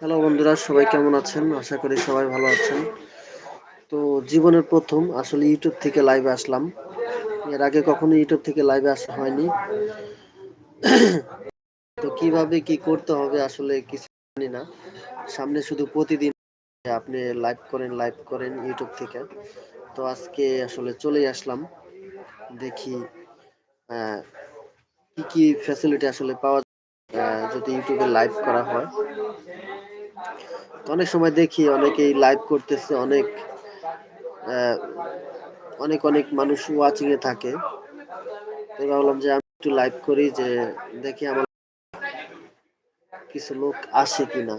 Hello বন্ধুরা, সবাই কেমন আছেন? আশা করি সবাই ভালো আছেন। তো জীবনের প্রথম আসলে ইউটিউব থেকে লাইভে আসলাম। এর আগে কখনো ইউটিউব থেকে লাইভে আসা হয়নি। তো কীভাবে কি করতে হবে আসলে কিছু জানি না। সামনে শুধু প্রতিদিন আপনি লাইভ করেন লাইভ করেন ইউটিউব থেকে। তো আজকে আসলে চলেই আসলাম। দেখি কি কি ফ্যাসিলিটি আসলে পাওয়া যদি ইউটিউবে লাইভ করা হয়? অনেক সময় দেখি অনেকেই লাইভ করতেছে, অনেক অনেক অনেক মানুষ ওয়াচিং এ থাকে। তো ভাবলাম যে আমি একটু লাইভ করি যে দেখি আমার কিছু লোক আসে কিনা।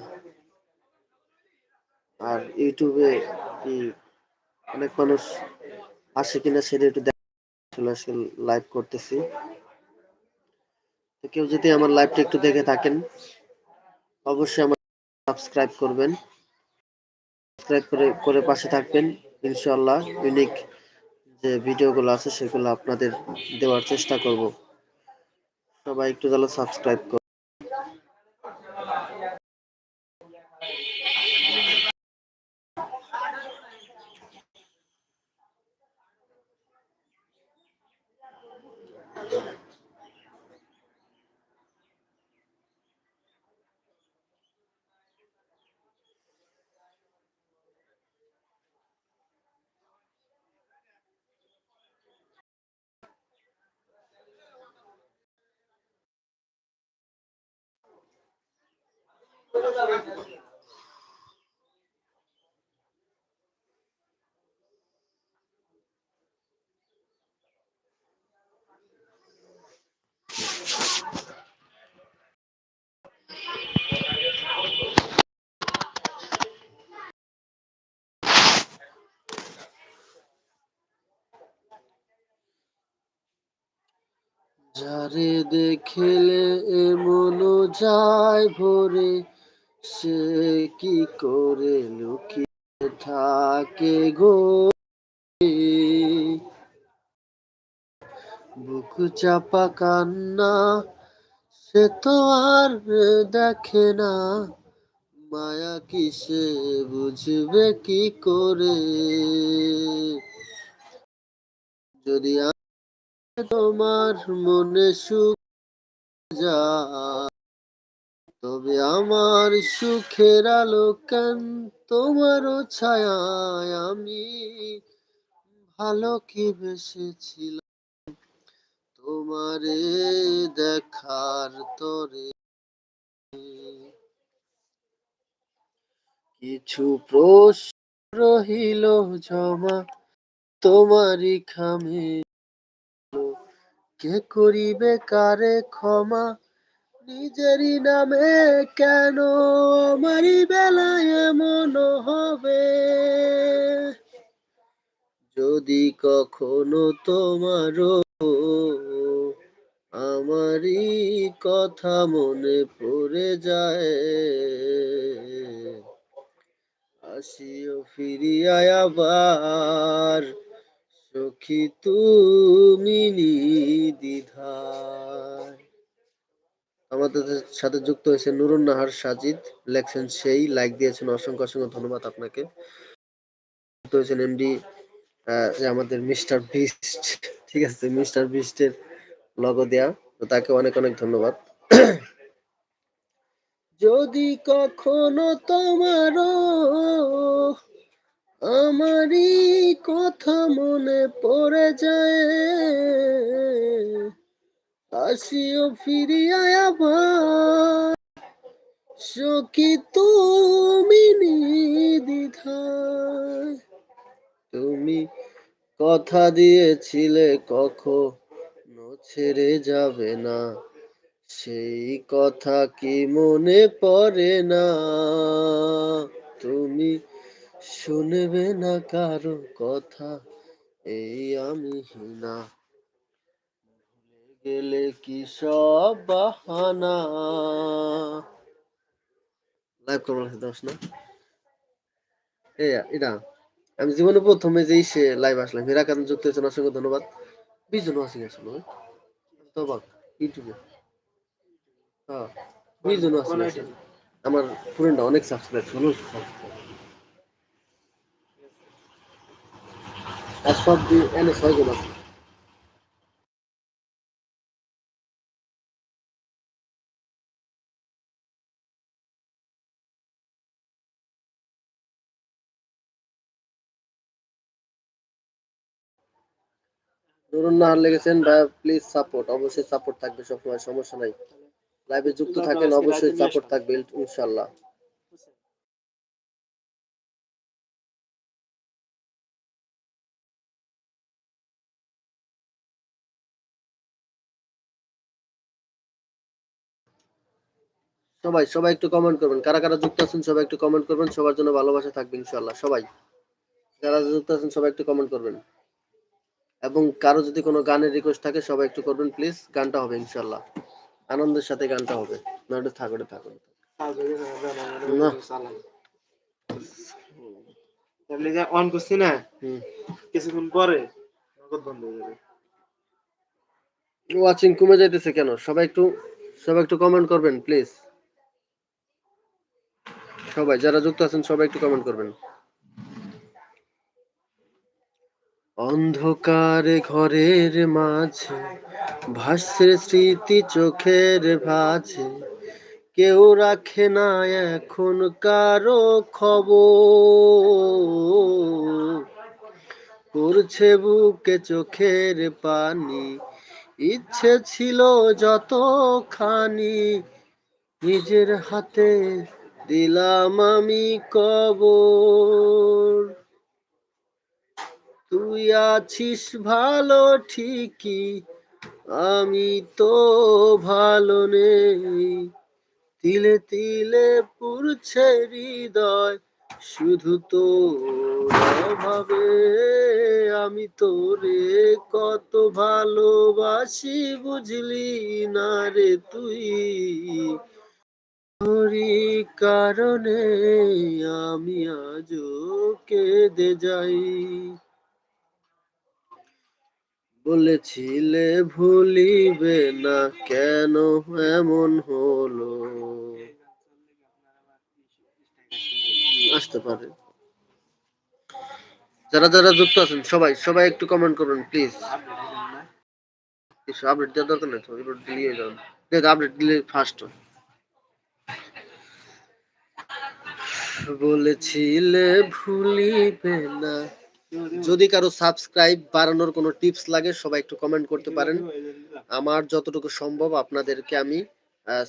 আর ইউটিউবে কি অনেক মানুষ আসে কিনা সেটা একটু আসলে আসলে লাইভ করতেছি। তো কেউ যদি আমার লাইভটা একটু দেখে থাকেন, অবশ্যই আমার সাবস্ক্রাইব করবেন। সাবস্ক্রাইব করে করে পাশে থাকবেন। ইনশাআল্লাহ ইউনিক যে ভিডিওগুলো আছে, সেগুলো আপনাদের দেওয়ার চেষ্টা করব। সবাই একটু তাহলে সাবস্ক্রাইব যারে দেখলে এমন যায় ভরে, সে কি করে লুকিয়ে থাকে গো? বুক চাপা কান্না, সে তো আর দেখে না। মায়া কিসে বুঝবে কি করে? যদি তোমার মনে সুখ যায়, তবে আমার সুখের আলো কেন তোমারও ছায়ায়? আমি ভালো কি বেসেছিলাম? তোমারে দেখার তরে কিছু প্রশ্ন রহিল জমা তোমারই খামে। কে করিবে কারে ক্ষমা? নিজেরই নামে কেন আমারই বেলায় এমন হবে? যদি কখনো তোমারও আমারই কথা মনে পড়ে যায়, আসিও ফিরিয়ায় আবার সখী তুমি আমাদের সাথে যুক্ত হয়েছে নুরুন নাহার সাজিদ। লেখছেন সেই লাইক দিয়েছেন, অসংখ্য অসংখ্য ধন্যবাদ আপনাকে। যুক্ত হয়েছেন এমডি আমাদের মিস্টার বিস্ট, ঠিক আছে, মিস্টার বিস্টের লগো দেয়া। তো তাকে অনেক অনেক ধন্যবাদ। যদি কখনো তোমারও আমারই কথা মনে পড়ে যায়। আসিও ফিরিয়া আবার। সখী তুমি তুমি কথা দিয়েছিলে কখনো ছেড়ে যাবে না। সেই কথা কি মনে পড়ে না? তুমি শুনবে না কারও কথা, এই আমি না গেলে কি সব বাহানা? লাইভ করব দোষ না। এটা। আমি জীবনে প্রথমে যেই সে লাইভ আসলাম, হীরা কারণ যুক্ত হয়েছেন? অসংখ্য ধন্যবাদ। বিশ জন ওয়াচিং আসলো শতভাগ ইউটিউবে হ্যাঁ দুই জন আছে আমার ফ্রেন্ড অনেক সাবস্ক্রাইব ষোলো আর সব দিয়ে এনে ছয় জন আছে ধরুন না হারলে গেছেন ভাই প্লিজ সাপোর্ট অবশ্যই সাপোর্ট থাকবে সবসময় সমস্যা নাই। লাইভে যুক্ত থাকেন অবশ্যই সাপোর্ট থাকবে ইনশাল্লাহ সবাই সবাই একটু কমেন্ট করবেন। কারা কারা যুক্ত আছেন সবাই একটু কমেন্ট করবেন। সবার জন্য ভালোবাসা থাকবে ইনশাল্লাহ সবাই যারা যুক্ত আছেন সবাই একটু কমেন্ট করবেন। এবং কারও যদি কোনো গানের রিকোয়েস্ট থাকে সবাই একটু করবেন প্লিজ গানটা হবে ইনশাল্লাহ আনন্দের সাথে গানটা হবে। না ওটা থাক ওটা থাক। অন করছি না? কিছুক্ষণ পরে নগদ বন্ধ হয়ে যাবে। ওয়াচিং কমে যাইতেছে কেন? সবাই একটু সবাই একটু কমেন্ট করবেন প্লিজ সবাই, যারা যুক্ত আছেন, সবাই একটু কমেন্ট করবেন। অন্ধকারে ঘরের মাঝে, ভাসছে স্মৃতি চোখের ভাঁজে। কেউ রাখে না এখন কারও খবর। পড়ছে বুকে চোখের পানি, ইচ্ছে ছিল যতখানি। নিজের হাতে দিলাম আমি কবর। তুই আছিস ভালো ঠিকই, আমি তো ভালো নেই। তিলে তিলে পুরছে হৃদয়, শুধু তো অভাবে আমি তোরে কত ভালোবাসি বুঝলি না রে তুই। তোরই কারণে আমি আজও কেঁদে যাই। বলেছিলে ভুলিবে না কেন এমন হলো? আসতে পারে। যারা যারা যুক্ত আছেন সবাই সবাই একটু কমেন্ট করুন প্লিজ কিছু আপডেট দেওয়ার দরকার নেই যান দেখ আপডেট দিলে ফার্স্ট বলেছিলে ভুলিবে না। যদি কারও সাবস্ক্রাইব বাড়ানোর কোনো টিপস লাগে, সবাই একটু কমেন্ট করতে পারেন। আমার যতটুকু সম্ভব আপনাদেরকে আমি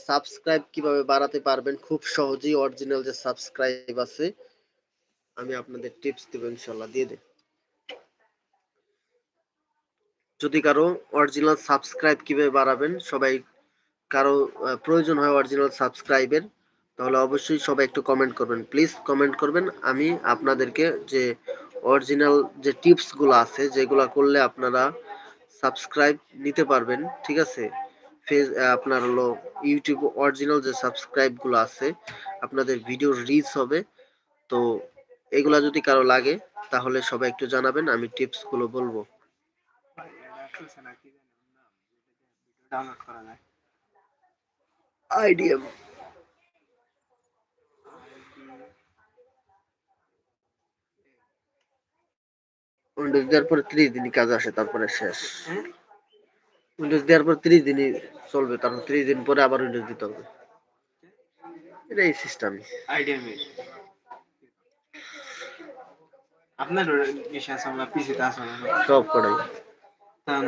সাবস্ক্রাইব কীভাবে বাড়াতে পারবেন, খুব সহজেই অরিজিনাল যে সাবস্ক্রাইব আছে, আমি আপনাদের টিপস দেব ইনশাল্লাহ দিয়ে দেব যদি কারও অরিজিনাল সাবস্ক্রাইব কীভাবে বাড়াবেন, সবাই কারও প্রয়োজন হয় অরিজিনাল সাবস্ক্রাইবের তাহলে অবশ্যই সবাই একটু কমেন্ট করবেন। প্লিজ কমেন্ট করবেন। আমি আপনাদেরকে যে অরিজিনাল যে টিপসগুলো আছে, যেগুলো করলে আপনারা সাবস্ক্রাইব নিতে পারবেন, ঠিক আছে? ফেস আপনার হলো ইউটিউব অরিজিনাল যে সাবস্ক্রাইবগুলো আছে, আপনাদের ভিডিও রিচ হবে। তো এগুলা যদি কারও লাগে, তাহলে সবাই একটু জানাবেন, আমি টিপসগুলো বলব। আইডিএম উইন্ডোজ দেওয়ার পরে ত্রিশ দিনই কাজ আসে তারপরে শেষ। উইন্ডোজ দেওয়ার পর ত্রিশ দিনই চলবে তারপর ত্রিশ দিন পরে আবার উইন্ডোজ দিতে হবে। এটা এই সিস্টেম আইডিয়া আপনার সব করাই।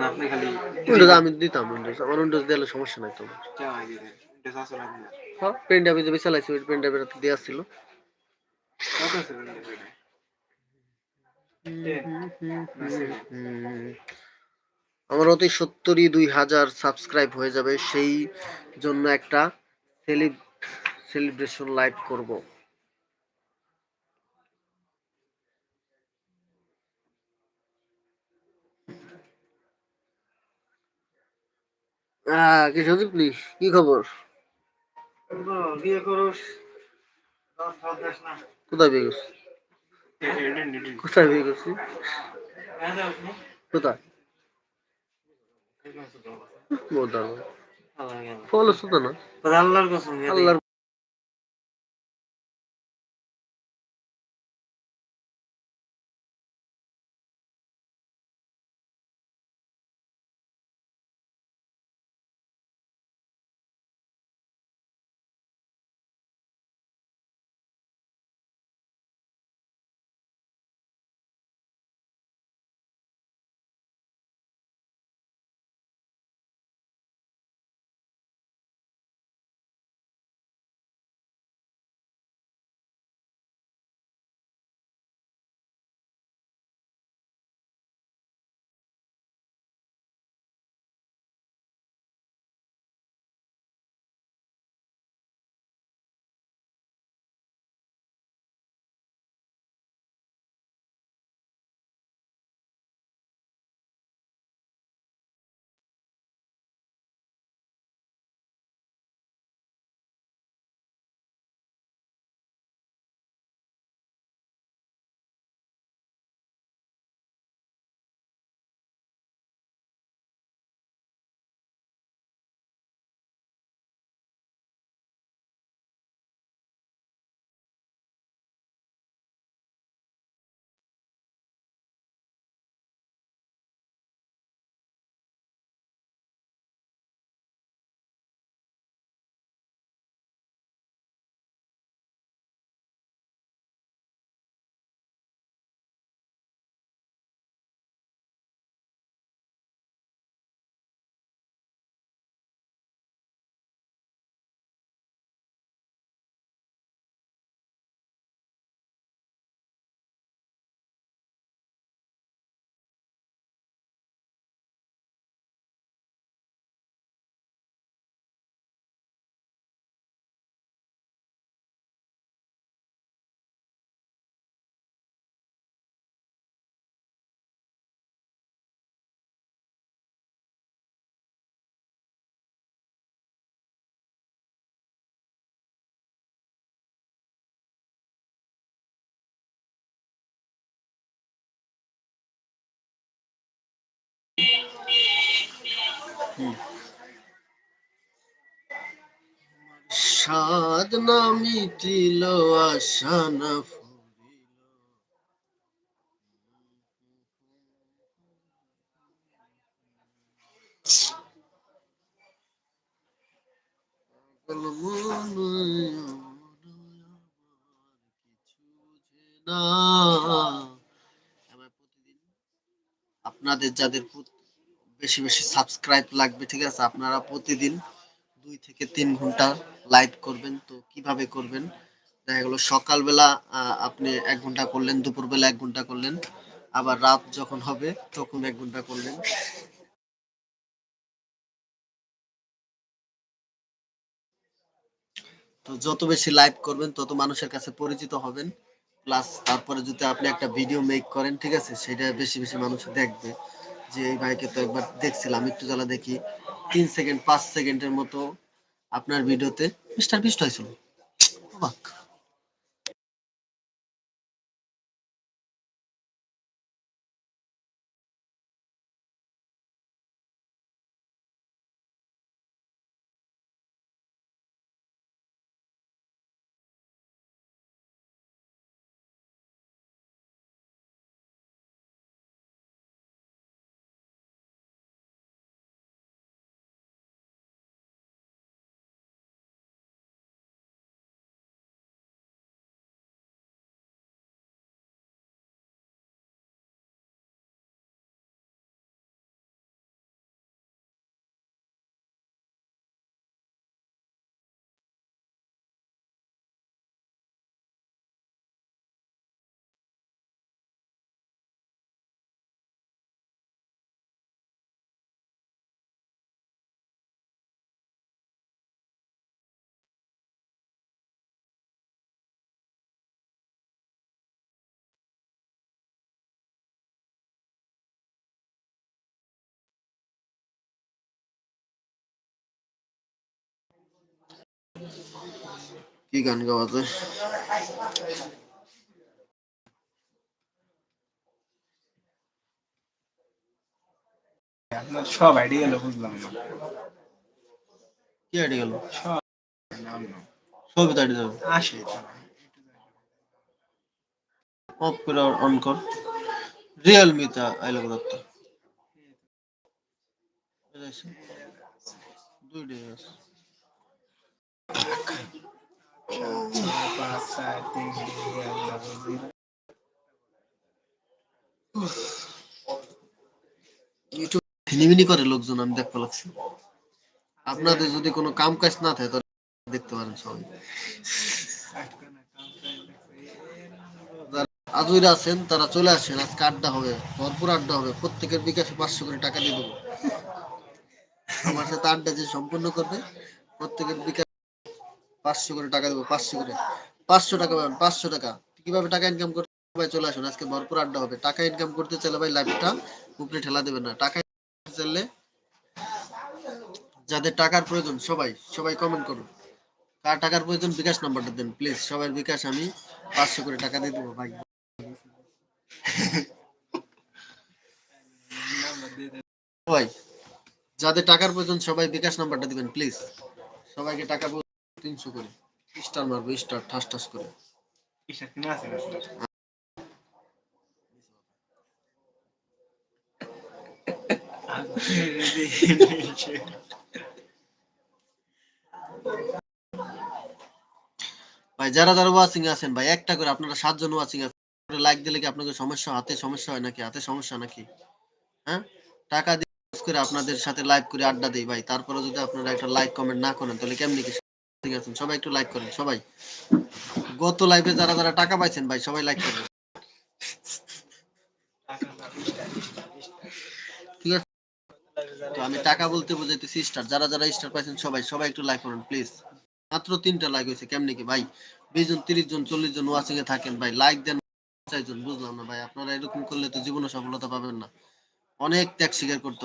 আপনি খালি উইন্ডোজ আমি দিতাম উইন্ডোজ আমার উইন্ডোজ দিলে সমস্যা নাই তো। চালাই দিবেন এটা আছে না আপনার? হ্যাঁ পেন ড্রাইভে চালাইছি ওই পেন ড্রাইভের দেওয়া ছিল। আমার অতি সত্তরই দুই হাজার সাবস্ক্রাইব হয়ে যাবে সেই জন্য একটা সেলিব্রেশন লাইভ করব। কি খবর? বিয়ে করোস। কোথায় বিয়ে করছিস? কোথায় বিয়ে করছি কোথায়? ফল শুধু না? আল্লাহর সাদ না মিটিল আশা না আপনাদের যাদের বেশি বেশি সাবস্ক্রাইব লাগবে, ঠিক আছে? আপনারা প্রতিদিন দুই থেকে তিন ঘণ্টা লাইভ করবেন। তো কীভাবে করবেন? দেখা গেলো সকালবেলা আপনি এক ঘণ্টা করলেন, দুপুরবেলা এক ঘণ্টা করলেন, আবার রাত যখন হবে তখন এক ঘণ্টা করলেন। তো যত বেশি লাইভ করবেন, তত মানুষের কাছে পরিচিত হবেন। প্লাস তারপরে যদি আপনি একটা ভিডিও মেক করেন, ঠিক আছে? সেটা বেশি বেশি মানুষ দেখবে। যে এই ভাইকে তো একবার দেখছিলাম, একটু জ্বালা দেখি। তিন সেকেন্ড, পাঁচ সেকেন্ডের মতো আপনার ভিডিওতে মিস্টার বিস্ট হয়েছিল। অবাক। কি গান গাওয়া যায়? আপনার সব আইডি গেল বুঝলাম। না কি আইডি গেল সব নাম না সবই তো আইডি যাবে আসে। অফ করে অন কর। রিয়েলমি তা আইলো দত্ত দুইটাই আছে ছয়, পাঁচ, চার, তিন, দুই, এক, double zero। করে লোকজন, আমি দেখতে লাগছি। আপনাদের যদি কোনো কাম কাজ না থাকে, তাহলে দেখতে পারেন সবাই। আজুরা আছেন, তারা চলে আসেন, আজকে আড্ডা হবে, ভরপুর আড্ডা হবে। প্রত্যেকের বিকাশে পাঁচশো করে টাকা দিয়ে দেবো। আমার সাথে আড্ডা যে সম্পূর্ণ করবে, প্রত্যেকের বিকাশ পাঁচশো করে টাকা দেবো, পাঁচশো করে। পাঁচশো টাকা পাবেন পাঁচশো টাকা। কীভাবে টাকা ইনকাম করতে সবাই চলে আসুন। আজকে ভরপুর আড্ডা হবে। টাকা ইনকাম করতে চাইলে ভাই লাইফটা উপরে ঠেলা দেবেন না। টাকা চাইলে যাদের টাকার প্রয়োজন, সবাই সবাই কমেন্ট করুন। কার টাকার প্রয়োজন, বিকাশ নাম্বারটা দেন প্লিজ সবার বিকাশ আমি পাঁচশো করে টাকা দিয়ে দেবো, ভাই। সবাই যাদের টাকার প্রয়োজন, সবাই বিকাশ নাম্বারটা দিবেন প্লিজ সবাইকে টাকা তিনশো করে। স্টার মারবো স্টার ঠাস ঠাস করে? ভাই যারা যারা ওয়াচিং আছেন ভাই একটা করে আপনারা সাতজন ওয়াচিং আছেন। লাইক দিলে কি আপনাদের সমস্যা হাতে সমস্যা হয় নাকি? হাতে সমস্যা নাকি? হ্যাঁ? টাকা দিয়ে করে আপনাদের সাথে লাইভ করে আড্ডা দিই ভাই। তারপরে যদি আপনারা একটা লাইক কমেন্ট না করেন তাহলে কেমনি কি ঠিক আছেন সবাই একটু লাইক করেন, সবাই। গত লাইভে যারা যারা টাকা পাইছেন ভাই, সবাই লাইক করেন ঠিক আছে? তো আমি টাকা বলতে বুঝাইতেছি স্টার যারা যারা স্টার পাইছেন সবাই সবাই একটু লাইক করুন প্লিজ মাত্র তিনটা লাইক হয়েছে, কেমনি কি ভাই? বিশ জন, তিরিশ জন, চল্লিশ জন ওয়াচিং এ থাকেন ভাই লাইক দেন চারজন বুঝলাম না ভাই, আপনারা এরকম করলে তো জীবনে সফলতা পাবেন না। অনেক ত্যাগ স্বীকার করতে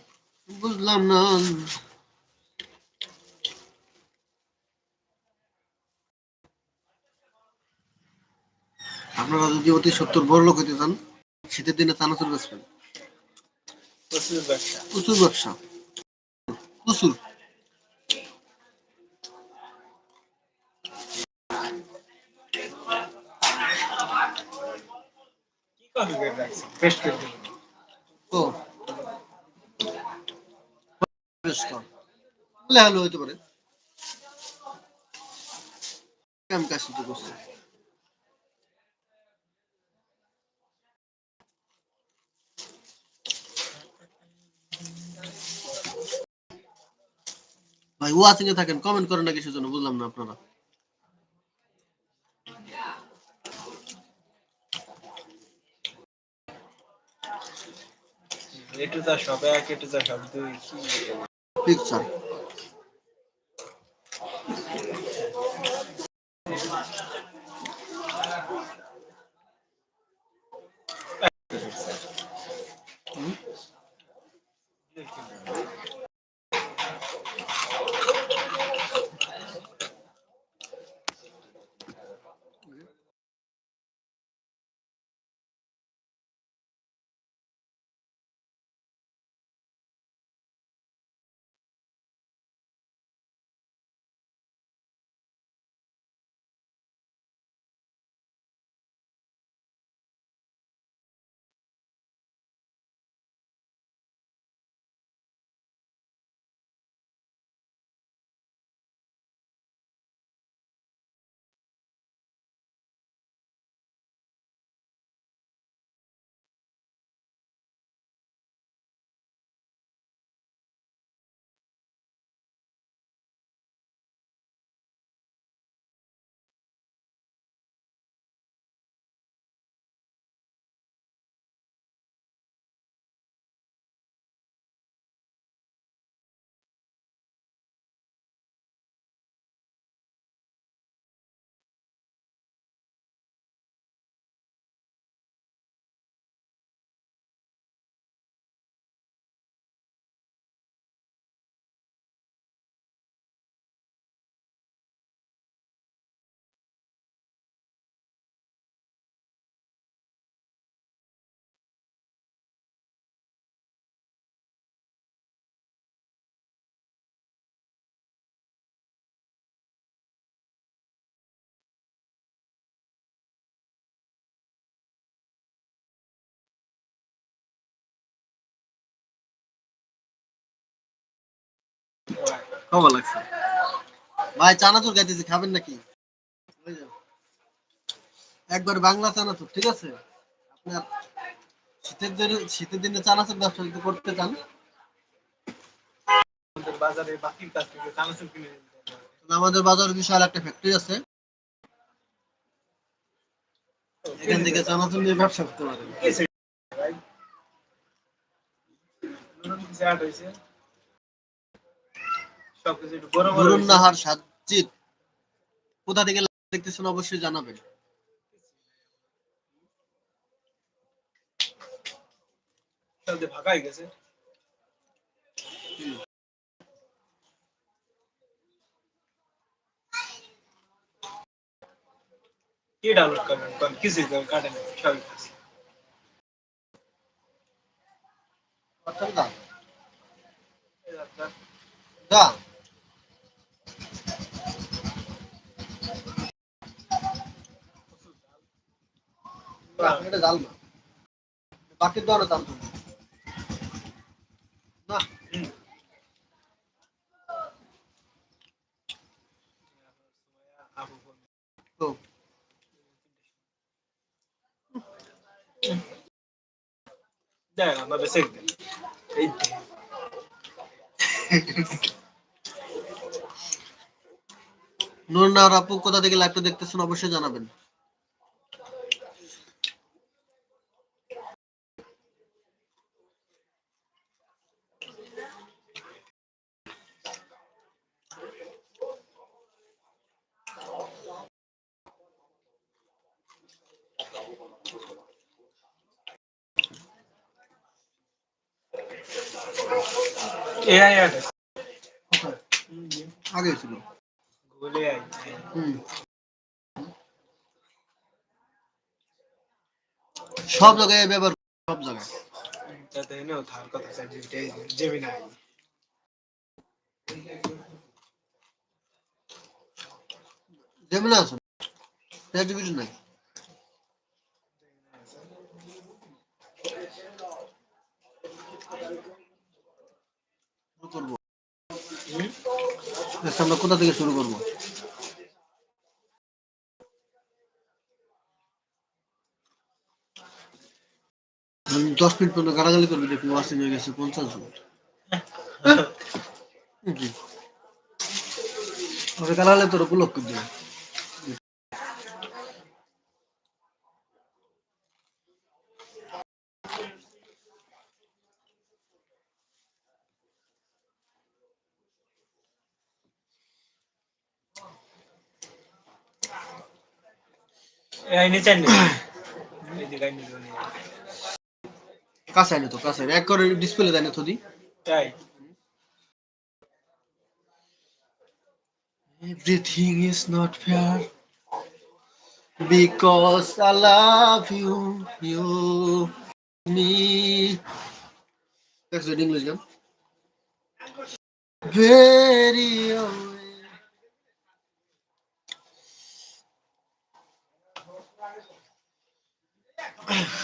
বুঝলাম না আপনারা যদি অতি সত্তর বড় লোক হইতে চান শীতের দিনে চানাচুর বেচবেন। প্রচুর ব্যবসা। প্রচুর ব্যবসা প্রচুর কি কপি করে রাখছেন? Paste করে দিন। ও হইতে পারে। আমি কাজ করছি। ভাই ওয়াচিং এ থাকেন কমেন্ট করেন না কিছুর জন্য বুঝলাম না আপনারা। এটু যা সব এক, এটু যা সব দুই। কি খাওয়া লাগছে। ভাই চানাচুর খাইতেছি খাবেন নাকি? একবার বাংলা চানাচুর ঠিক আছে? আপনার শীতের দিনে শীতের দিনে চানাচুর ব্যবসা যদি করতে চান। আমাদের বাজারে বাকির কাছ থেকে চানাচুর কিনে নিতে হবে। তাহলে আমাদের বাজারে বিশাল একটা ফ্যাক্টরি আছে। এখান থেকে চানাচুর নিয়ে ব্যবসা করতে পারেন এই side এ ভাই। নুন কিছু add হয়েছে। সবকিছু একটু বড় বড় ধরুন নাহার কোথা থেকে দেখতেছেন অবশ্যই জানাবেন। হয়ে গেছে। কি ডাউনলোড করবেন? কোন কিছু কাটেন সবই আছে দা দা এটা জাল না বাকি তো আরও দাম না? দেখ আমরা এই। আপু কোথা থেকে লাইভটা দেখতেছেন অবশ্যই জানাবেন। AI add আছে। আগে ছিল Google AI হুম সব জায়গায় ব্যবহার সব জায়গায় যাতে এনেও থাকার কথা স্যার জেবি নাই যেমন আছে টেলিভিশন নাই শুরু করব। আমরা কোথা থেকে শুরু করব? দশ মিনিট পর্যন্ত গালাগালি করবে দেখি ওয়াশিং হয়ে গেছে পঞ্চাশ মিনিট। গালাগালি তোর উপলক্ষ দিবে AI নিচে নি এই যে গাইনি জনি কাছে আনে তো কাছে। এক করে ডিসপ্লে দেয় না থদি তাই Everything is not fair because I love you, you, me. That's the English game.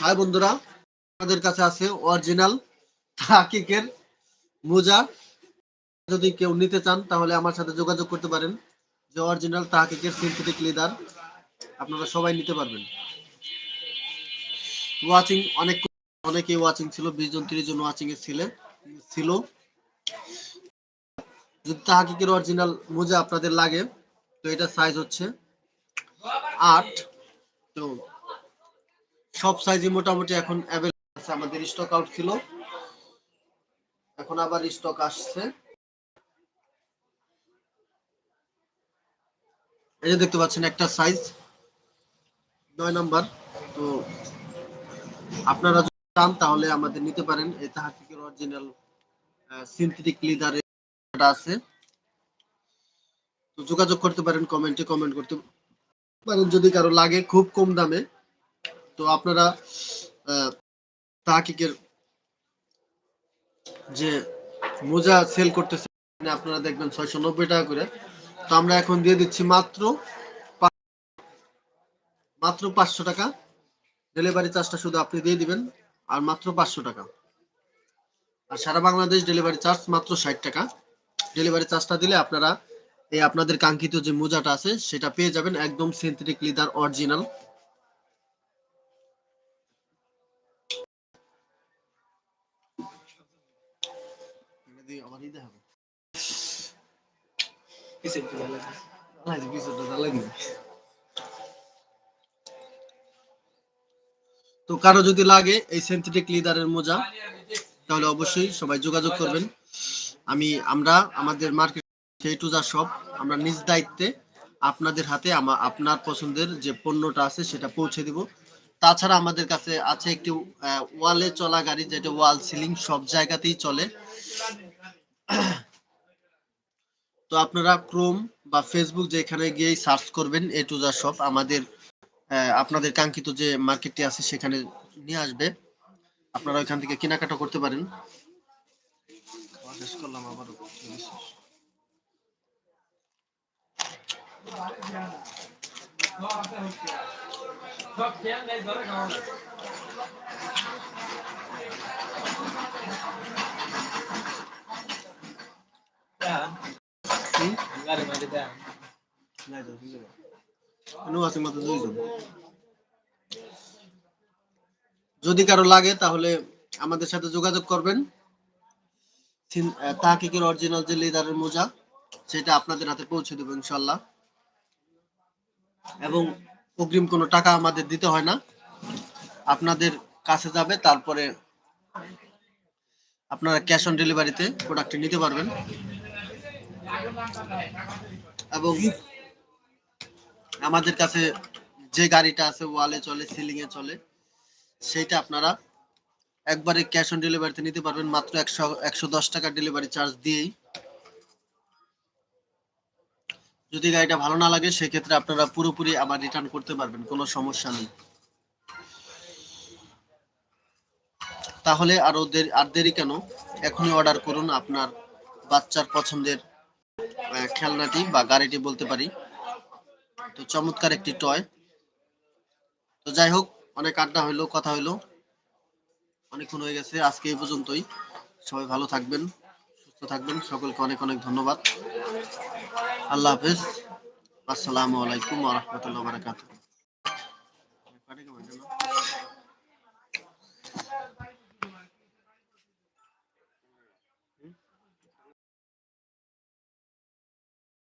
Hi বন্ধুরা আমাদের কাছে আছে অরিজিনাল তাকিকের মোজা। যদি কেউ নিতে চান, তাহলে আমার সাথে যোগাযোগ করতে পারেন। যে অরিজিনাল তাহাকিকের সিনথেটিক লেদার আপনারা সবাই নিতে পারবেন। ওয়াচিং অনেক অনেকে ওয়াচিং ছিল, বিশ জন, তিরিশ জন ওয়াচিং এ ছিল ছিল। যদি তাহাকিকের অরিজিনাল মোজা আপনাদের লাগে, তো এটা সাইজ হচ্ছে আট। তো সব সাইজই মোটামুটি এখন অ্যাভেলেবল আছে। আমাদের স্টক আউট ছিল। এখন আবার স্টক আসছে। এই যে দেখতে পাচ্ছেন একটা সাইজ নয় নাম্বার তো আপনারা যদি চান, তাহলে আমাদের নিতে পারেন। এই তাহাকিকের অরিজিনাল সিনথেটিক লিদার আছে। তো যোগাযোগ করতে পারেন কমেন্টে কমেন্ট করতে পারেন। যদি কারও লাগে, খুব কম দামে। তো আপনারা তাহাকিকের যে মোজা সেল করতেছে আপনারা দেখবেন ছয়শো নব্বই টাকা করে। তো আমরা এখন দিয়ে দিচ্ছি মাত্র মাত্র পাঁচশো টাকা। ডেলিভারি চার্জটা শুধু আপনি দিয়ে দিবেন, আর মাত্র পাঁচশো টাকা। আর সারা বাংলাদেশ ডেলিভারি চার্জ মাত্র ষাট টাকা। ডেলিভারি চার্জটা দিলে আপনারা এই আপনাদের কাঙ্ক্ষিত যে মোজাটা আছে, সেটা পেয়ে যাবেন একদম সিনথেটিক লিদার অরিজিনাল। তো কারও যদি লাগে এই সিনথেটিক লিদারের মোজা, তাহলে অবশ্যই সবাই যোগাযোগ করবেন। আমি, আমরা, আমাদের মার্কেট সেই টুজা শপ আমরা নিজ দায়িত্বে আপনাদের হাতে আপনার পছন্দের যে পণ্যটা আছে সেটা পৌঁছে দিব। তাছাড়া আমাদের কাছে আছে একটি ওয়ালে চলা গাড়ি, যেটা ওয়াল সিলিং সব জায়গাতেই চলে। তো আপনারা ক্রোম বা ফেসবুক যেখানে গিয়ে সার্চ করবেন এ টু টুজা শপ আমাদের আপনাদের কাঙ্ক্ষিত যে মার্কেটটি আছে সেখানে নিয়ে আসবে আপনারা ওইখান থেকে কেনাকাটা করতে পারেন করলাম আবারও দেন। হুম? গাড়ির মধ্যে দেন। নাই তো, ঠিক আছে। এখানেও আছে মাত্র দুইজন। যদি কারও লাগে, তাহলে আমাদের সাথে যোগাযোগ করবেন। তাহকিকের অরিজিনাল যে লেদারের মোজা, সেটা আপনাদের হাতে পৌঁছে দেবো ইনশাল্লাহ এবং অগ্রিম কোনো টাকা আমাদের দিতে হয় না। আপনাদের কাছে যাবে, তারপরে আপনারা ক্যাশ অন ডেলিভারিতে প্রোডাক্টটি নিতে পারবেন। এবং আমাদের কাছে যে গাড়িটা আছে, ওয়ালে চলে সিলিং এ চলে, সেইটা আপনারা একবারে ক্যাশ অন ডেলিভারিতে নিতে পারবেন। মাত্র একশো একশো দশ টাকা ডেলিভারি চার্জ দিয়েই। যদি গাড়িটা ভালো না লাগে, সেক্ষেত্রে আপনারা পুরোপুরি আবার রিটার্ন করতে পারবেন, কোনো সমস্যা নেই। তাহলে আরও দেরি আর দেরি কেন? এখনই অর্ডার করুন, আপনার বাচ্চার পছন্দের খেলনাটি বা গাড়িটি বলতে পারি। তো চমৎকার একটি টয় তো যাই হোক, অনেক আড্ডা হইল, কথা হইল। অনেকক্ষণ হয়ে গেছে, আজকে এই পর্যন্তই। সবাই ভালো থাকবেন, সুস্থ থাকবেন। সকলকে অনেক অনেক ধন্যবাদ। আল্লাহ হাফেজ। আসসালামু আলাইকুম ওয়া রাহমাতুল্লাহি বারাকাতুহু।